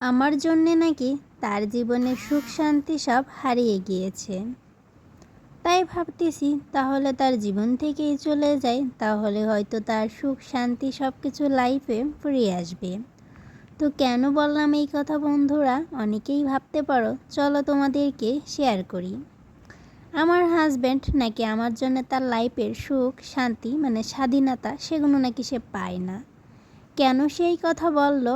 আমার জন্যে নাকি তার জীবনের সুখ শান্তি সব হারিয়ে গিয়েছে। তাই ভাবতেছি তাহলে তার জীবন থেকেই চলে যায় তাহলে হয়তো তার সুখ শান্তি সব কিছু লাইফে ফিরে আসবে। তো কেন বললাম এই কথা বন্ধুরা? অনেকেই ভাবতে পারো, চলো তোমাদেরকে শেয়ার করি। আমার হাজব্যান্ড নাকি আমার জন্য তার লাইফের সুখ, শান্তি মানে স্বাধীনতা, সেগুলো নাকি সে পায় না। কেন সেই কথা বলল?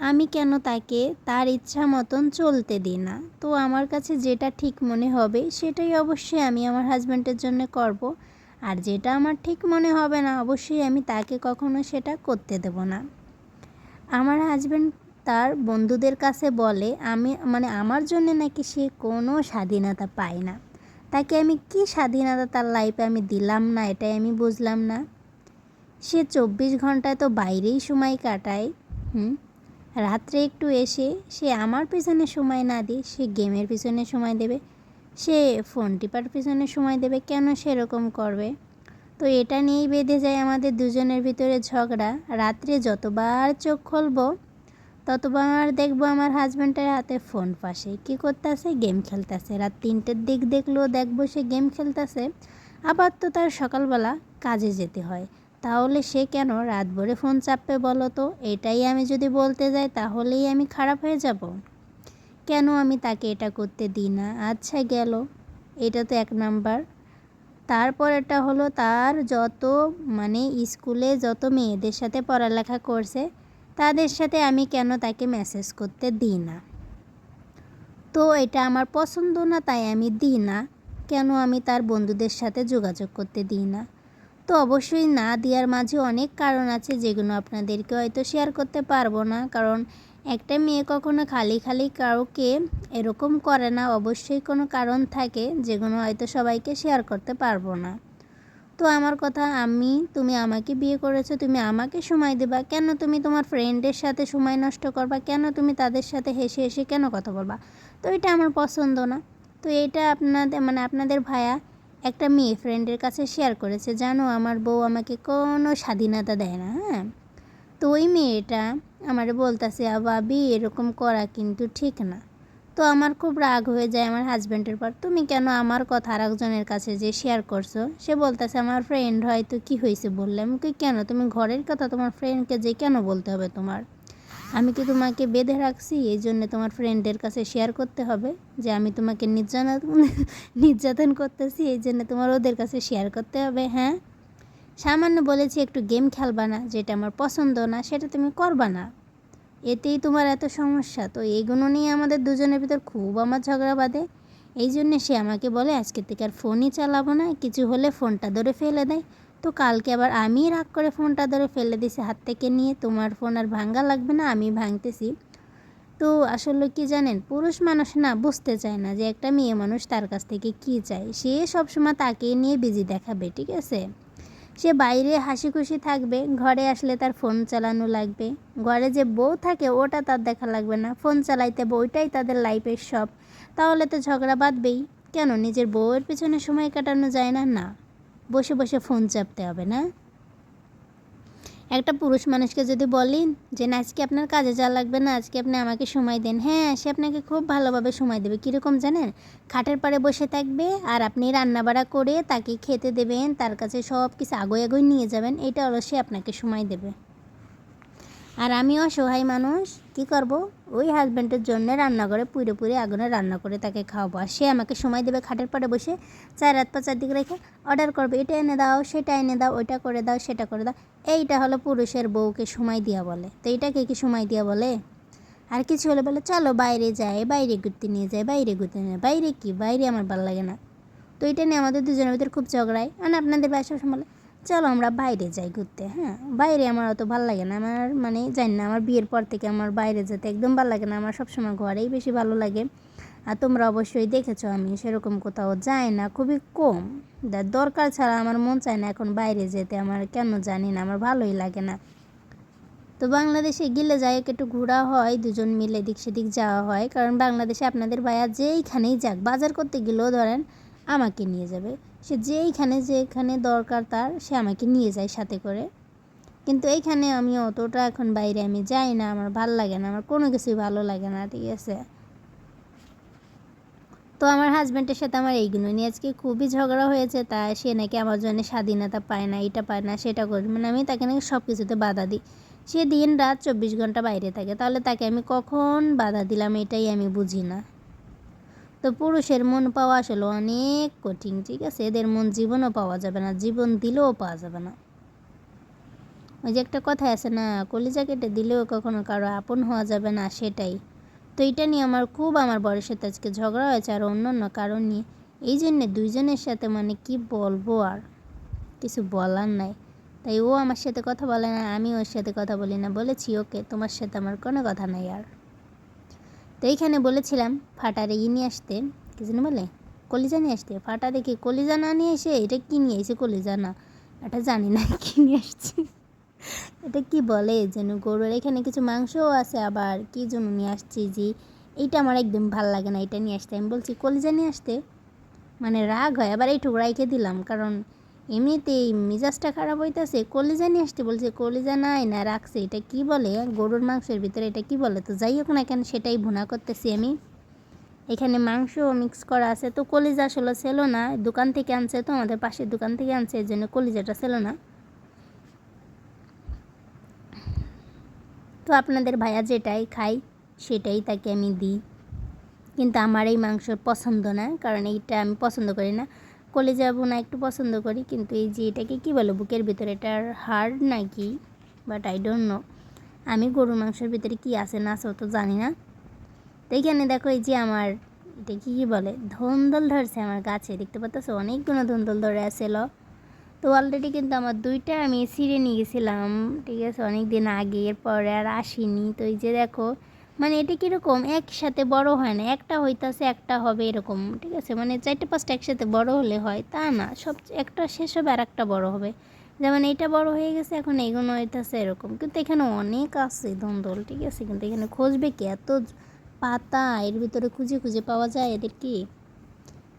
আমি কেন তাকে তার ইচ্ছা মতন চলতে দিই না? তো আমার কাছে যেটা ঠিক মনে হবে, সেটাই অবশ্যই আমি আমার হাজব্যান্ডের জন্য করব। আর যেটা আমার ঠিক মনে হবে না, অবশ্যই আমি তাকে কখনো সেটা করতে দেব না। আমার হাজব্যান্ড তার বন্ধুদের কাছে বলে, আমি মানে আমার জন্য নাকি সে কোনো স্বাধীনতা পায় না। তাকে আমি কি স্বাধীনতা তার লাইফে আমি দিলাম না, এটাই আমি বুঝলাম না। সে চব্বিশ ঘন্টায় তো বাইরেই সময় কাটায়। হুম? রাত্রে একটু এসে সে আমার পিছনে সময় না দিয়ে সে গেমের পিছনে সময় দেবে, সে ফোন টিপার পিছনে সময় দেবে, কেন সেরকম করবে? তো এটা নিয়েই বেঁধে যায় আমাদের দুজনের ভিতরে ঝগড়া। রাত্রে যতবার চোখ খুলবো, ততবার দেখব আমার হাজব্যান্ডের হাতে ফোন পাশে কী করতেছে? গেম খেলতেছে। রাত তিনটের দিক দেখলেও দেখব সে গেম খেলতেছে। আবার তো তার সকালবেলা কাজে যেতে হয়। তাহলে সে কেন রাত ভরে ফোন চাপবে বলো তো? এটাই আমি যদি বলতে যাই, তাহলেই আমি খারাপ হয়ে যাব। কেন আমি তাকে এটা করতে দিই না? আচ্ছা গেল। এটা তো এক নাম্বার। তারপর এটা হলো তার যত মানে স্কুলে যত মেয়েদের সাথে পড়ালেখা করছে, তাদের সাথে আমি কেন তাকে মেসেজ করতে দিই না? তো এটা আমার পছন্দ না, তাই আমি দিই না। কেন আমি তার বন্ধুদের সাথে যোগাযোগ করতে দিই না? তো অবশ্যই না দেওয়ার মাঝে অনেক কারণ আছে যেগুলো আপনাদেরকে হয়তো শেয়ার করতে পারব না। কারণ একটা মেয়ে কখনো খালি খালি কাউকে এরকম করে না, অবশ্যই কোনো কারণ থাকে যেগুলো হয়তো সবাইকে শেয়ার করতে পারব না। তো আমার কথা, আমি, তুমি আমাকে বিয়ে করেছ, তুমি আমাকে সময় দেবা, কেন তুমি তোমার ফ্রেন্ডের সাথে সময় নষ্ট করবা, কেন তুমি তাদের সাথে হেসে হেসে কেন কথা বলবা? তো এটা আমার পছন্দ না। তো এটা আপনাদের মানে আপনাদের ভাইয়া একটা মেয়ে ফ্রেন্ডের কাছে শেয়ার করেছে, জানো, আমার বউ আমাকে কোনো স্বাধীনতা দেয় না হ্যাঁ? তো ওই মেয়েটা আমার বলতেছে বাবি এরকম করা কিন্তু ঠিক না। তো আমার খুব রাগ হয়ে যায় আমার হাজব্যান্ডের পর। তুমি কেন আমার কথা আর একজনের কাছে যে শেয়ার করছ? সে বলতেছে, আমার ফ্রেন্ড হয়তো কি হয়েছে বললে? আমি কেন? তুমি ঘরের কথা তোমার ফ্রেন্ডকে যে কেন বলতে হবে তোমার? আমি কি তোমাকে বেঁধে রাখছি? এই জন্য তোমার ফ্রেন্ডের কাছে শেয়ার করতে হবে যে আমি তোমাকে নির্যাতন নির্যাতন করতেছি, এই জন্য তোমার ওদের কাছে শেয়ার করতে হবে হ্যাঁ? সামান্য বলেছি একটু গেম খেলবা না, যেটা আমার পছন্দ না, সেটা তুমি করবা না। এতেই তোমার এত সমস্যা। তো এইগুলো নিয়ে আমাদের দুজনের ভিতর খুব আমার ঝগড়া বাঁধে। এই জন্য সে আমাকে বলে, আজকে থেকে আর ফোনই চালাবো না, কিছু হলে ফোনটা ধরে ফেলে দেয় তো কালকে আবার আমি রাগ করে ফোনটা ধরে ফেলে দিছি, হাত থেকে নিয়ে তোমার ফোন আর ভাঙ্গা লাগবে না, আমি ভাঙতেছি। তো আসলে কি জানেন, পুরুষ মানুষ না বুঝতে চায় না যে একটা মেয়ে মানুষ তার কাছ থেকে কি চায়। সে সবসময় তাকে নিয়ে বিজি দেখাবে, ঠিক আছে? সে বাইরে হাসি খুশি থাকবে, ঘরে আসলে তার ফোন চালানো লাগবে। ঘরে যে বউ থাকে ওটা তার দেখা লাগবে না, ফোন চালাইতে বউটাই তাদের লাইফের সব। তাহলে তো ঝগড়া বাঁধবেই, কেন নিজের বউয়ের পিছনে সময় কাটানো যায় না? না। বসে বসে ফোন চাপতে হবে, না? একটা পুরুষ মানুষকে যদি বলেন যে, না, আজকে আপনার কাজে যা লাগবে না, আজকে আপনি আমাকে সময় দেন। হ্যাঁ সে আপনাকে খুব ভালোভাবে সময় দেবে। কীরকম জানেন? খাটের পাড়ে বসে থাকবে আর আপনি রান্নাবাড়া করে তাকে খেতে দেবেন, তার কাছে সব কিছু আগুয়ে আগুয়ে নিয়ে যাবেন এটা হলো সে আপনাকে সময় দেবে। আর আমি অসহায় মানুষ, কি করব? ওই হাজব্যান্ডের জন্য রান্না করে পুড়ে পুড়ে আগুনে রান্না করে তাকে খাওয়াবো। আর সে আমাকে সময় দেবে খাটের পরে বসে চার রাত পা চারদিকে রেখে অর্ডার করবে, এটা এনে দাও, সেটা এনে দাও, ওইটা করে দাও, সেটা করে দাও। এইটা হলো পুরুষের বউকে সময় দিয়া বলে। তো এটাকে কি সময় দিয়া বলে? আর কিছু হলে বলে, চলো বাইরে যায় বাইরে ঘুরতে নিয়ে যায় বাইরে ঘুরতে নিয়ে বাইরে কি? বাইরে আমার ভালো লাগে না। তো এটা নিয়ে আমাদের দুজনের ভিতরে খুব ঝগড়ায়। মানে আপনাদের বাসা বলে চলো আমরা বাইরে যাই ঘুরতে হ্যাঁ? বাইরে আমার অত ভালো লাগে না, আমার মানে জানি না, আমার বিয়ের পর থেকে আমার বাইরে যেতে একদম ভালো লাগে না, আমার সবসময় ঘরেই বেশি ভালো লাগে। আর তোমরা অবশ্যই দেখেছ আমি সেরকম কোথাও যাই না, খুবই কম। দরকার ছাড়া আমার মন চায় না এখন বাইরে যেতে, আমার কেন জানি না, আমার ভালোই লাগে না। তো বাংলাদেশে গেলে যাই একটু ঘোরা হয়, দুজন মিলে দিক সেদিক যাওয়া হয়, কারণ বাংলাদেশে আপনাদের ভাইয়া যেইখানেই যাক, বাজার করতে গেলেও ধরেন আমাকে নিয়ে যাবে। সে যেইখানে যেখানে দরকার তার, সে আমাকে নিয়ে যায় সাথে করে। কিন্তু এইখানে আমি অতটা এখন বাইরে আমি যাই না, আমার ভালো লাগে না, আমার কোনো কিছুই ভালো লাগে না, ঠিক আছে? তো আমার হাজব্যান্ডের সাথে আমার এইগুলো নিয়ে আজকে খুবই ঝগড়া হয়েছে, তা সে নাকি আমার জন্য স্বাধীনতা পায় না, এটা পায় না, সেটা করে মানে আমি তাকে নাকি সব কিছুতে বাধা দিই। সে দিন রাত চব্বিশ ঘণ্টা বাইরে থাকে, তাহলে তাকে আমি কখন বাধা দিলাম এটাই আমি বুঝি না। তো পুরুষের মন পাওয়া আসলে অনেক কঠিন, ঠিক আছে? এদের মন জীবনও পাওয়া যাবে না, জীবন দিলেও পাওয়া যাবে না। ওই যে একটা কথা আছে না, কলিজা কেটে দিলেও কখনো কারও আপন হওয়া যাবে না, সেটাই। তো এটা নিয়ে আমার খুব আমার বরের সাথে আজকে ঝগড়া হয়েছে আর অন্য অন্য কারণ নিয়ে। এই জন্যে দুইজনের সাথে মানে কি বলব আর? কিছু বলার নাই। তাই ও আমার সাথে কথা বলে না আমি ওর সাথে কথা বলি না। বলেছি, ওকে, তোমার সাথে আমার কোনো কথা নাই আর। তো এইখানে বলেছিলাম, ফাটারে ই নিয়ে আসতে। কি যেন বলে? কলিজা নিয়ে আসতে। ফাটা দেখি কলিজা না নিয়ে এসে? এটা কি নিয়ে এসে কলিজা না? এটা জানি না কি নিয়ে আসছি। এটা কি বলে যেন গরুর? এখানে কিছু মাংসও আছে আবার। কি জন্য নিয়ে আসছি যে এইটা আমার একদম ভালো লাগে না, এটা নিয়ে আসতে। আমি বলছি, কলিজা নিয়ে আসতে? মানে রাগ হয়, আবার এইটুকু রাইকে দিলাম। কারণ এমনিতেই মিজাজটা খারাপ হইতেছে, কলিজা নিয়ে আসতে বলছে, কলিজা নাই না রাখছে, এটা কি বলে? গরুর মাংসের ভিতরে এটা কি বলে? তো যাই হোক না কেন, সেটাই ভুনা করতেছি আমি। এখানে মাংস মিক্স করা আছে, তো কলিজা আসলে ছিল না, দোকান থেকে আনছে তো, আমাদের পাশের দোকান থেকে আনছে এর জন্য কলিজাটা ছিল না। তো আপনাদের ভাইয়া যেটাই খাই সেটাই তাকে আমি দিই। কিন্তু আমার এই মাংস পছন্দ না, কারণ এইটা আমি পছন্দ করি না। কলেজা বোনা একটু পছন্দ করি, কিন্তু এই যে এটাকে কী বলো, বুকের ভিতরে এটার হাড় নাকি? বাট আই ডোন্ট নো আমি গরুর মাংসের ভিতরে কি আছে না আছে তো জানি না। তো এইখানে দেখো এই যে আমার, এটা কী কী বলে, ধন্দল ধরছে আমার গাছে, দেখতে পাচ্ছ অনেকগুলো ধন্দল ধরে আসছিল তো অলরেডি কিন্তু আমার দুইটা আমি ছিঁড়ে নিয়ে গেছিলাম, ঠিক আছে? অনেক দিন আগে, এরপরে আর আসিনি। তো এই যে দেখো মানে এটা কীরকম? একসাথে বড় হয় না। একটা হইতাছে, একটা হবে এরকম, ঠিক আছে? মানে চারটে, পাঁচটা একসাথে বড় হলে হয়, তা না। সব, একটা শেষ হবে আর একটা বড় হবে। যেমন এটা বড় হয়ে গেছে, এখন এগুলো হইতাছে এরকম। কিন্তু এখানে অনেক আছে ধন্দল ঠিক আছে? কিন্তু এখানে খুঁজবে কি? এত পাতা, এর ভিতরে খুঁজে খুঁজে পাওয়া যায় এদের কি?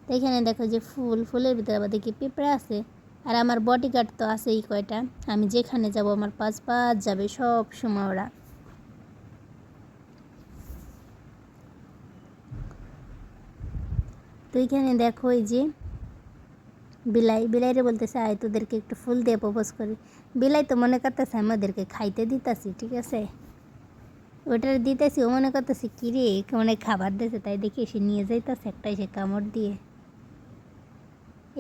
এখানে দেখো যে ফুল, ফুলের ভিতরে আবার দেখি পিঁপড়া আছে, আর আমার বডিগার্ড তো আছেই কয়টা। আমি যেখানে যাব, আমার পাঁচ পাঁচ যাবে সব সময় ওরা। তো এখানে দেখো এই যে বিলাই, বিলাইরে বলতেছে, আয়, তোদেরকে একটু ফুল দিয়ে প্রপোজ করি। বিলাই তো মনে করতেছে, আমাদেরকে খাইতে দিতাছি, ঠিক আছে? ওটার দিতেছি, ও মনে করতেছে কিরে মানে খাবার দিতেছে তাই দেখি এসে নিয়ে যাইতেছে একটা এসে কামড় দিয়ে।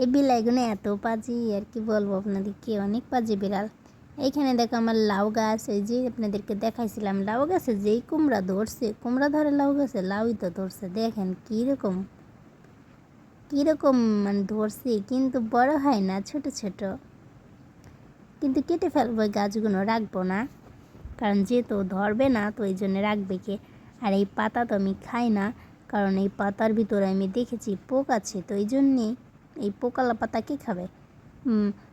এই বিলাইগুলো এত পাজি, আর কি বলব আপনাদেরকে অনেক পাজি বিড়াল। এইখানে দেখো আমার লাউ গাছ, এই যে আপনাদেরকে দেখাইছিলাম, লাউ গাছে যেই কুমড়া ধরছে, কুমড়া ধরে লাউ গাছে, লাউই তো ধরছে, দেখেন কীরকম কীরকম মানে ধরছি, কিন্তু বড় হয় না, ছোট ছোট। কিন্তু কেটে ফেলব গাছগুলো, রাখব না। কারণ যেহেতু ধরবে না, তো ওই জন্য রাখবে কে? আর এই পাতা তো আমি খাই না, কারণ এই পাতার ভিতরে আমি দেখেছি পোক আছে, তো এই জন্যে এই পোকালা পাতা কে খাবে?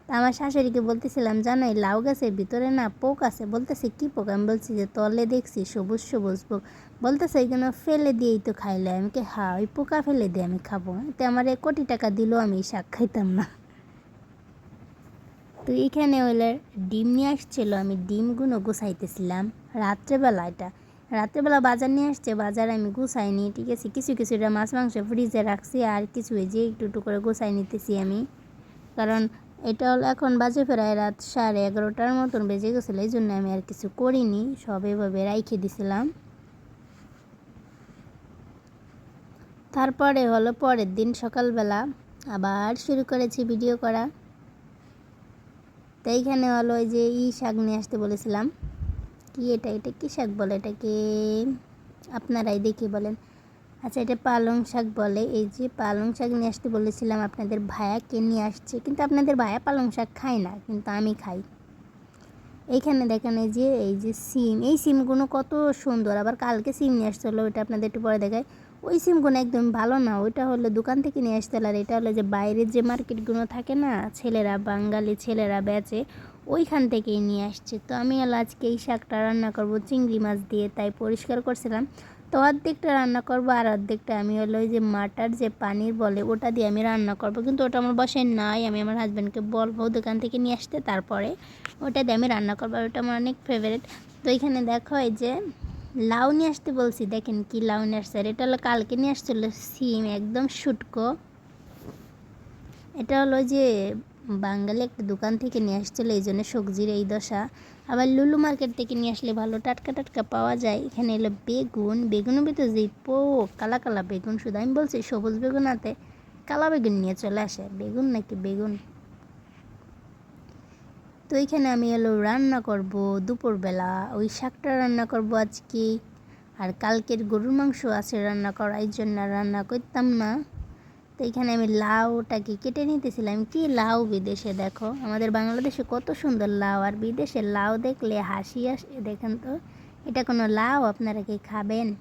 আমার শাশুড়িকে বলতেছিলাম, জানো, এই লাউ গাছের ভিতরে না পোক আছে? বলতেছে, কী পোক? আমি বলছি যে, তলে দেখছি, সবুজ সবুজ পোক। বলতেছে এইগুলো ফেলে দিয়েই তো খাইলে। আমি কে হ্যাঁ ওই পোকা ফেলে দিয়ে আমি খাব। তো আমার এক কোটি টাকা দিলেও আমি শাক খাইতাম না। তো এখানে হইলে ডিম নিয়ে আসছিল, আমি ডিমগুলো গুছাইতেছিলাম, রাত্রেবেলা এটা। রাত্রেবেলা বাজার নিয়ে আসছে, বাজার আমি গুছাইনি ঠিক আছে, কিছু কিছুটা মাছ মাংস ফ্রিজে রাখছি, আর কিছু যে একটু একটু করে গুছাই নিতেছি আমি। কারণ এটা হলো এখন বাজে প্রায় রাত সাড়ে এগারোটার মতন বেজে গেছিল এই জন্য আমি আর কিছু করিনি, সব এভাবে রাইখে দিছিলাম। তারপরে হলো পরের দিন সকালবেলা আবার শুরু করেছি ভিডিও করা। তো এইখানে হলো ওই যে ই শাক নিয়ে আসতে বলেছিলাম। কি এটা এটা কী শাক বলে এটাকে? আপনারাই দেখি বলেন। আচ্ছা এটা পালং শাক বলে। এই যে পালং শাক নিয়ে আসতে বলেছিলাম আপনাদের ভায়াকে নিয়ে আসছে। কিন্তু আপনাদের ভায়া পালং শাক খায় না, কিন্তু আমি খাই। এইখানে দেখেন এই যে এই যে সিম। এই সিমগুলো কত সুন্দর। আবার কালকে সিম নিয়ে আসছিল ওইটা আপনাদের একটু পরে দেখায় ওই সিমগুলো একদম ভালো না, ওইটা হলো দোকান থেকে নিয়ে আসতে আর এটা হলো যে বাইরের যে মার্কেটগুলো থাকে না, ছেলেরা, বাঙালি ছেলেরা বেচে, ওইখান থেকেই নিয়ে আসছে। তো আমি হলো আজকে এই শাকটা রান্না করব চিংড়ি মাছ দিয়ে, তাই পরিষ্কার করছিলাম। তো অর্ধেকটা রান্না করব আর অর্ধেকটা আমি হলো ওই যে মাটার যে পানির বলে ওটা দিয়ে আমি রান্না করব। কিন্তু ওটা আমার বাসায় নাই, আমি আমার হাজব্যান্ডকে বলব দোকান থেকে নিয়ে আসতে, তারপরে ওটা দিয়ে আমি রান্না করব আর ওটা আমার অনেক ফেভারিট তো এখানে দেখো এই যে লাউ নিয়ে আসতে বলছি, দেখেন কি লাউ নিয়ে আসছে। আর এটা হলো কালকে নিয়ে আসছিল, সিম একদম শুটকো। এটা হলো যে বাঙালি একটা দোকান থেকে নিয়ে আসছিল, এই জন্য সবজির এই দশা। আবার লুলু মার্কেট থেকে নিয়ে আসলে ভালো টাটকা টাটকা পাওয়া যায়। এখানে এলো বেগুন, বেগুনের ভিতরে যে পো কালা কালা বেগুন, শুধু আমি বলছি সবুজ বেগুন হাতে কালা বেগুন নিয়ে চলে আসে। বেগুন নাকি বেগুন? তো এখানে আমি এলো রান্না করব দুপুরবেলা। ওই শাকটা রান্না করব আজকে। আর কালকের গরুর মাংস আছে রান্না করা এই জন্য রান্না করতাম না। তো এখানে আমি লাউটাকে কেটে নিতেছিলাম। কি লাউ বিদেশে দেখো? আমাদের বাংলাদেশে কত সুন্দর লাউ। আর বিদেশে লাউ দেখলে হাসি আসে। দেখেন তো, এটা কোনো লাউ? আপনারা কি খাবেন?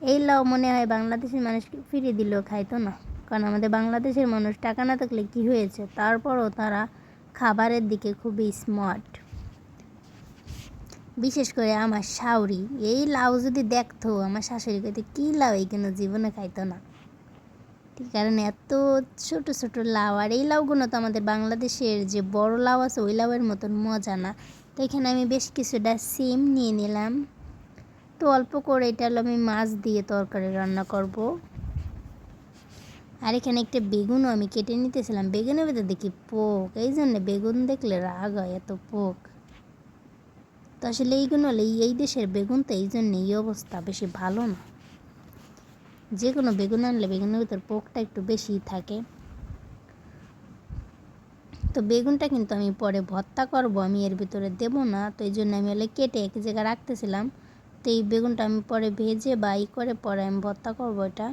এই লাউ মনে হয় বাংলাদেশের মানুষকে ফিরিয়ে দিলেও খাইতো না। কারণ আমাদের বাংলাদেশের মানুষ টাকা না থাকলে কী হয়েছে? তারপরও তারা খাবারের দিকে খুবই স্মার্ট বিশেষ করে আমার শাউরি। এই লাউ যদি দেখতো, আমার শাশুড়ি কী লাউ? এইগুলো জীবনে খাইতো না? কারণ এত ছোট ছোট লাউ, আর এই লাউগুলো তো আমাদের বাংলাদেশের যে বড় লাউ আছে, ওই লাউয়ের মতন মজা না। তো এখানে আমি বেশ কিছুটা সিম নিয়ে নিলাম। তো অল্প করে এটা হলো আমি মাছ দিয়ে তরকারি রান্না করব। আর এখানে একটা বেগুনও আমি কেটে নিতেছিলাম। বেগুনের ভেতর দেখি পোক। এই জন্য বেগুন দেখলে রাগ হয়, এত পোক। তো আসলে এইগুলো হলে এই দেশের বেগুন তো এই জন্য এই অবস্থা বেশি ভালো না। যে কোনো বেগুন আনলে বেগুনের ভিতর পোকটা একটু বেশি থাকে। তো বেগুনটা কিন্তু আমি পরে ভর্তা করব, আমি এর ভিতরে দেব না, তো এই জন্য আমি হলে কেটে এক জায়গায় রাখতেছিলাম। তো এই বেগুনটা আমি পরে ভেজে বা ই করে পরে আমি ভর্তা করব এটা।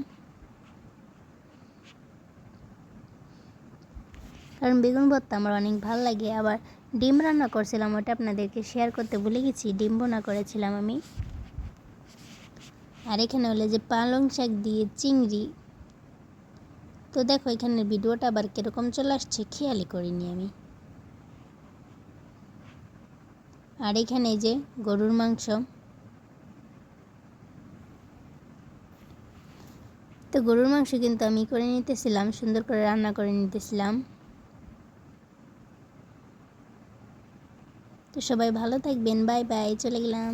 কারণ বেগুন ভর্তা আমার অনেক ভালো লাগে। আবার ডিম রান্না করছিলাম ওটা আপনাদেরকে শেয়ার করতে ভুলে গেছি, ডিম বোনা করেছিলাম আমি। আর এখানে হলো যে পালং শাক দিয়ে চিংড়ি। তো দেখো এখানে ভিডিওটা আবার কীরকম চলে আসছে, খেয়ালই করিনি আমি। আর এখানে যে গরুর মাংস। তো গরুর মাংস কিন্তু আমি করে নিতেছিলাম, সুন্দর করে রান্না করে নিতেছিলাম। তো সবাই ভালো থাকবেন, বাই বাই, চলে গেলাম।